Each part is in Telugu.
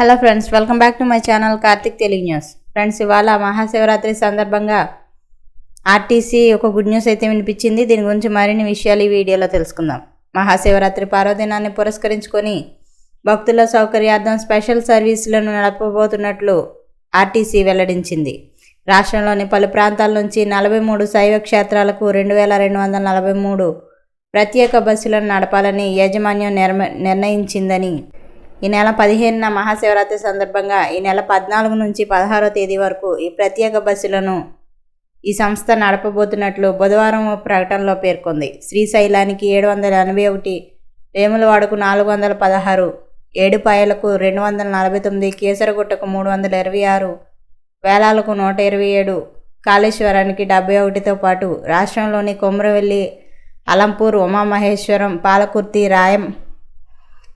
Hello friends welcome back to my channel Karthik Telugu news friends ఇవాళ మహాశివరాత్రి సందర్భంగా ఆర్టీసీ ఒక గుడ్ న్యూస్ అయితే వినిపించింది. దీని గురించి మరిన్ని విషయాలు ఈ వీడియోలో తెలుసుకుందాం. మహాశివరాత్రి పర్వదినాన్ని పురస్కరించుకొని భక్తుల సౌకర్యార్థం స్పెషల్ సర్వీసులను నడపబోతున్నట్లు ఆర్టీసీ వెల్లడించింది. రాష్ట్రంలోని పలు ప్రాంతాల నుంచి నలభై మూడు శైవ క్షేత్రాలకు రెండు వేల రెండు వందల నలభై మూడు ప్రత్యేక బస్సులను నడపాలని యాజమాన్యం నిర్మ నిర్ణయించిందని ఈ నెల పదిహేనున మహాశివరాత్రి సందర్భంగా ఈ నెల పద్నాలుగు నుంచి పదహారో తేదీ వరకు ఈ ప్రత్యేక బస్సులను ఈ సంస్థ నడపబోతున్నట్లు బుధవారం ప్రకటనలో పేర్కొంది. శ్రీశైలానికి ఏడు వందల ఎనభై ఒకటి వేములవాడకు నాలుగు వందల పదహారు ఏడుపాయలకు రెండు వందల నలభై తొమ్మిది కేసరగుట్టకు మూడు వందల ఇరవై ఆరు వేలాలకు నూట ఇరవై ఏడు కాళేశ్వరానికి డెబ్బై ఒకటితో పాటు రాష్ట్రంలోని కొమరవెల్లి అలంపూర్ ఉమామహేశ్వరం పాలకుర్తి రాయం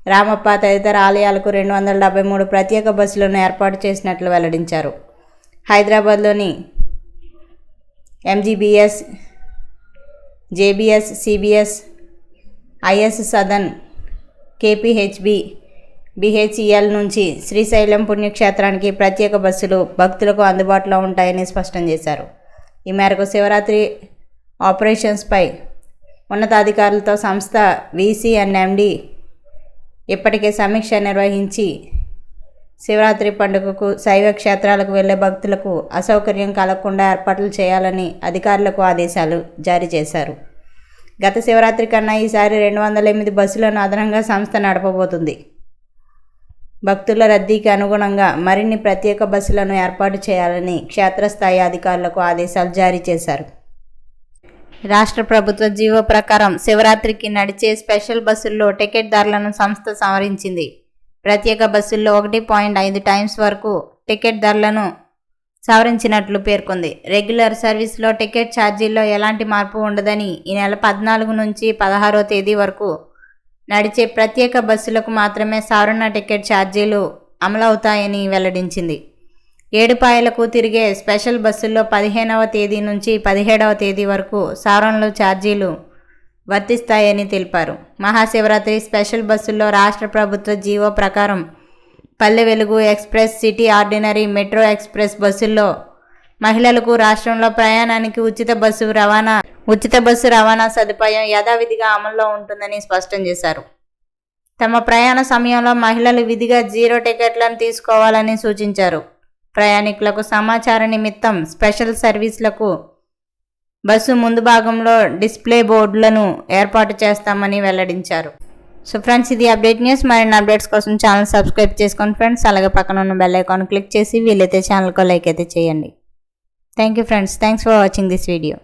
రామప్ప తదితర ఆలయాలకు రెండు వందల డెబ్బై మూడు ప్రత్యేక బస్సులను ఏర్పాటు చేసినట్లు వెల్లడించారు. హైదరాబాద్లోని MGBS JBS CBS IS Sadan KPHB BHEL నుంచి శ్రీశైలం పుణ్యక్షేత్రానికి ప్రత్యేక బస్సులు భక్తులకు అందుబాటులో ఉంటాయని స్పష్టం చేశారు. ఈ మేరకు శివరాత్రి ఆపరేషన్స్పై ఉన్నతాధికారులతో సంస్థ వీసీ అండ్ ఎండీ ఇప్పటికే సమీక్ష నిర్వహించి శివరాత్రి పండుగకు శైవ క్షేత్రాలకు వెళ్ళే భక్తులకు అసౌకర్యం కలగకుండా ఏర్పాట్లు చేయాలని అధికారులకు ఆదేశాలు జారీ చేశారు. గత శివరాత్రి కన్నా ఈసారి రెండు వందల ఎనిమిది బస్సులను అదనంగా సంస్థ నడపబోతుంది. భక్తుల రద్దీకి అనుగుణంగా మరిన్ని ప్రత్యేక బస్సులను ఏర్పాటు చేయాలని క్షేత్రస్థాయి అధికారులకు ఆదేశాలు జారీ చేశారు. రాష్ట్ర ప్రభుత్వ జీవో ప్రకారం శివరాత్రికి నడిచే స్పెషల్ బస్సుల్లో టికెట్ ధరలను సంస్థ సవరించింది. ప్రత్యేక బస్సుల్లో ఒకటి పాయింట్ ఐదు టైమ్స్ వరకు టికెట్ ధరలను సవరించినట్లు పేర్కొంది. రెగ్యులర్ సర్వీస్లో టికెట్ ఛార్జీల్లో ఎలాంటి మార్పు ఉండదని ఈ నెల పద్నాలుగు నుంచి పదహారో తేదీ వరకు నడిచే ప్రత్యేక బస్సులకు మాత్రమే సవరణ టికెట్ ఛార్జీలు అమలవుతాయని వెల్లడించింది. ఏడుపాయలకు తిరిగే స్పెషల్ బస్సుల్లో పదిహేనవ తేదీ నుంచి పదిహేడవ తేదీ వరకు సవరణలు ఛార్జీలు వర్తిస్తాయని తెలిపారు. మహాశివరాత్రి స్పెషల్ బస్సుల్లో రాష్ట్ర ప్రభుత్వ జీవో ప్రకారం Palle Velugu express city ordinary metro express బస్సుల్లో మహిళలకు రాష్ట్రంలో ప్రయాణానికి ఉచిత బస్సు రవాణా ఉచిత బస్సు రవాణా సదుపాయం యథావిధిగా అమల్లో ఉంటుందని స్పష్టం చేశారు. తమ ప్రయాణ సమయంలో మహిళలు విధిగా జీరో టికెట్లను తీసుకోవాలని సూచించారు. ప్రయాణికులకు సమాచార నిమిత్తం స్పెషల్ సర్వీసులకు బస్సు ముందు భాగంలో డిస్ప్లే బోర్డులను ఏర్పాటు చేస్తామని వెల్లడించారు. సో ఫ్రెండ్స్ ఇది అప్డేట్ న్యూస్. మరిన్ని అప్డేట్స్ కోసం ఛానల్ సబ్స్క్రైబ్ చేసుకోండి ఫ్రెండ్స్. అలాగే పక్కన ఉన్న బెల్ ఐకాన్ క్లిక్ చేసి వీలైతే ఛానల్కు లైక్ అయితే చేయండి. Thank you friends. Thanks for watching this video.